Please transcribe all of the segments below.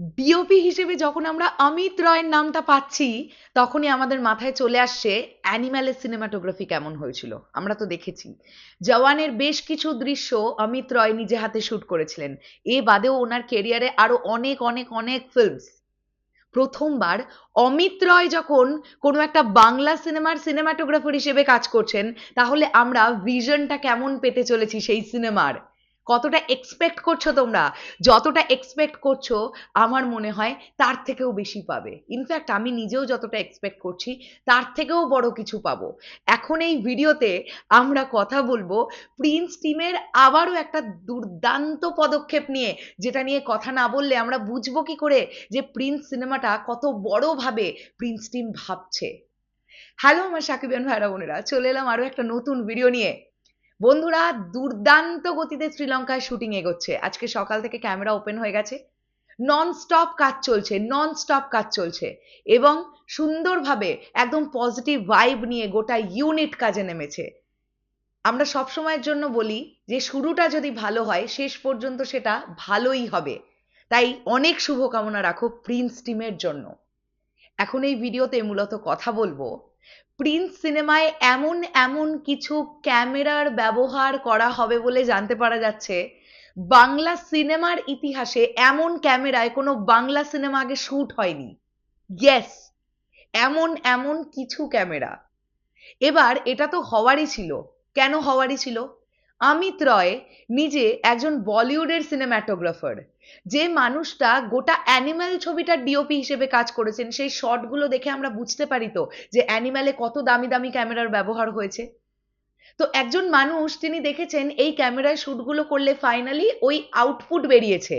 DOP হিসেবে যখন আমরা অমিত রয়ের নামটা পাচ্ছি, তখনই আমাদের মাথায় চলে আসছে অ্যানিম্যালের সিনেমাটোগ্রাফি কেমন হয়েছিল। আমরা তো দেখেছি। জওয়ানের বেশ কিছু দৃশ্য অমিত রয় নিজে হাতে শুট করেছিলেন। এ বাদেও ওনার কেরিয়ারে আরও অনেক অনেক অনেক ফিল্মস প্রথমবার অমিত রয় যখন কোনো একটা বাংলা সিনেমার সিনেমাটোগ্রাফার হিসেবে কাজ করছেন, তাহলে আমরা ভিশনটা কেমন পেতে চলেছি সেই সিনেমার কতটা এক্সপেক্ট করছ তোমরা? যতটা এক্সপেক্ট করছ, আমার মনে হয় তার থেকেও বেশি পাবে। ইনফ্যাক্ট আমি নিজেও যতটা এক্সপেক্ট করছি, তার থেকেও বড় কিছু পাবো। এখন এই ভিডিওতে আমরা কথা বলব প্রিন্স টিমের আবারও একটা দুর্দান্ত পদক্ষেপ নিয়ে, যেটা নিয়ে কথা না বললে আমরা বুঝব কি করে যে প্রিন্স সিনেমাটা কত বড়ভাবে প্রিন্স টিম ভাবছে। হ্যালো আমার সাকিবিয়ান ভাইরা বোনেরা চলে এলাম আরও একটা নতুন ভিডিও নিয়ে। বন্ধুরা, দুর্দান্ত গতিতে শ্রীলঙ্কায় শুটিং এগোচ্ছে। আজকে সকাল থেকে ক্যামেরা ওপেন হয়ে গেছে। নন স্টপ কাজ চলছে নন স্টপ কাজ চলছে। এবং সুন্দরভাবে একদম পজিটিভ ভাইব নিয়ে গোটা ইউনিট কাজে নেমেছে। আমরা সব সময়ের জন্য বলি যে, শুরুটা যদি ভালো হয়, শেষ পর্যন্ত সেটা ভালোই হবে। তাই অনেক শুভকামনা রাখো প্রিন্স টিমের জন্য। এখন এই ভিডিওতে মূলত কথা বলব। প্রিন্স সিনেমায় এমন এমন কিছু ক্যামেরার ব্যবহার করা হবে বলে জানতে পারা যাচ্ছে। বাংলা সিনেমার ইতিহাসে এমন ক্যামেরায় কোনো বাংলা সিনেমা আগে শুট হয়নি। ইয়েস এমন এমন কিছু ক্যামেরা এবার এটা তো হওয়ারই ছিল। কেন হওয়ারই ছিল? অমিত রয় নিজে একজন বলিউডের সিনেম্যাটোগ্রাফার। যে মানুষটা গোটা অ্যানিম্যাল ছবিটার ডিওপি হিসেবে কাজ করেছেন, সেই শটগুলো দেখে আমরা বুঝতে পারি তো যে অ্যানিম্যালে কত দামি দামি ক্যামেরার ব্যবহার হয়েছে। তো একজন মানুষ তিনি দেখেছেন এই ক্যামেরায় শ্যুটগুলো করলে ফাইনালি ওই আউটপুট বেরিয়েছে।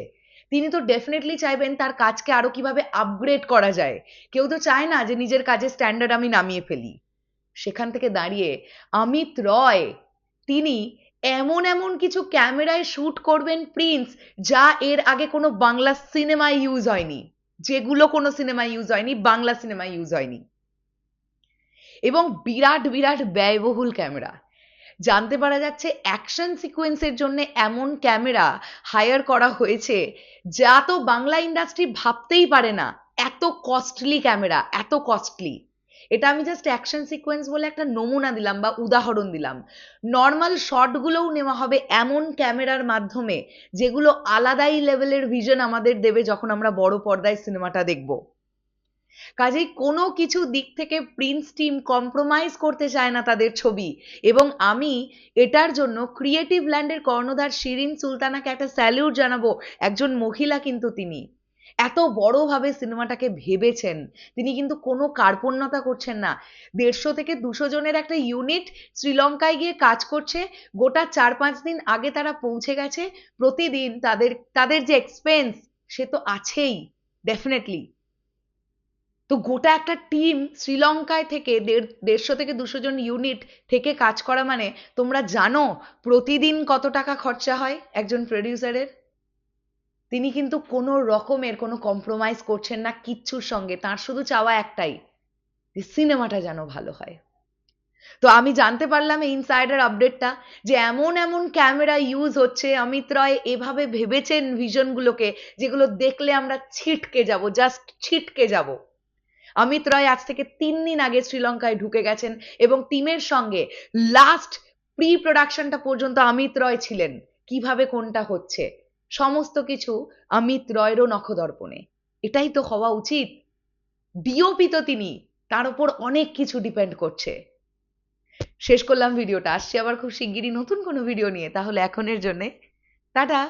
তিনি তো ডেফিনেটলি চাইবেন তার কাজকে আরও কীভাবে আপগ্রেড করা যায়। কেউ তো চায় না যে নিজের কাজের স্ট্যান্ডার্ড আমি নামিয়ে ফেলি। সেখান থেকে দাঁড়িয়ে অমিত রয়, তিনি এমন এমন কিছু ক্যামেরায় শুট করবেন প্রিন্স যা এর আগে কোনো বাংলা সিনেমায় ইউজ হয়নি। যেগুলো কোনো সিনেমায় ইউজ হয়নি, বাংলা সিনেমায় ইউজ হয়নি। এবং বিরাট বিরাট ব্যয়বহুল ক্যামেরা। জানতে পারা যাচ্ছে অ্যাকশন সিকোয়েন্সের জন্য এমন ক্যামেরা হায়ার করা হয়েছে যা তো বাংলা ইন্ডাস্ট্রি ভাবতেই পারে না। এত কস্টলি ক্যামেরা, এত কস্টলি এটা আমি জাস্ট অ্যাকশন সিকোয়েন্স বলে একটা নমুনা দিলাম বা উদাহরণ দিলাম। নর্মাল শটগুলোও নেওয়া হবে এমন ক্যামেরার মাধ্যমে, যেগুলো আলাদাই লেভেলের ভিশন আমাদের দেবে যখন আমরা বড় পর্দায় সিনেমাটা দেখব। কাজেই কোনো কিছু দিক থেকে প্রিন্স টিম কম্প্রোমাইজ করতে চায় না তাদের ছবি এবং আমি এটার জন্য ক্রিয়েটিভ ল্যান্ডের কর্ণধার শিরিন সুলতানাকে একটা স্যালিউট জানাব, একজন মহিলা কিন্তু তিনি। এত বড়ভাবে সিনেমাটাকে ভেবেছেন, তিনি কিন্তু কোনো কার্পণ্যতা করছেন না। দেড়শো থেকে দুশো জনের একটা ইউনিট শ্রীলঙ্কায় গিয়ে কাজ করছে, গোটা চার পাঁচ দিন আগে তারা পৌঁছে গেছে, প্রতিদিন তাদের তাদের যে এক্সপেন্স সে তো আছেই ডেফিনেটলি তো গোটা একটা টিম শ্রীলঙ্কায় থেকে দেড়, দেড়শো থেকে দুশো জন ইউনিট থেকে কাজ করা মানে তোমরা জানো প্রতিদিন কত টাকা খরচা হয় একজন প্রডিউসারের তিনি কিন্তু কোনো রকমের কোনো কম্প্রোমাইজ করছেন না কিচ্ছুর সঙ্গে। তার শুধু চাওয়া একটাই, যে সিনেমাটা যেন ভালো হয়। তো আমি জানতে পারলাম ইনসাইডার আপডেটটা যে এমন এমন ক্যামেরা ইউজ হচ্ছে, অমিত রয় এভাবে ভেবেছেন ভিশনগুলোকে যেগুলো দেখলে আমরা ছিটকে যাব জাস্ট ছিটকে যাব। অমিত রয় আজ থেকে তিন দিন আগে শ্রীলঙ্কায় ঢুকে গেছেন এবং টিমের সঙ্গে লাস্ট প্রি প্রোডাকশনটা পর্যন্ত অমিত রয় ছিলেন। কীভাবে কোনটা হচ্ছে? সমস্ত কিছু অমিত রয়েরও নখদর্পণে। এটাই তো হওয়া উচিত। ডিওপি তো তিনি, তার উপর অনেক কিছু ডিপেন্ড করছে। শেষ করলাম ভিডিওটা। আসছি আবার খুব শিগগিরই নতুন কোনো ভিডিও নিয়ে, তাহলে এখনের জন্যে। টাটা!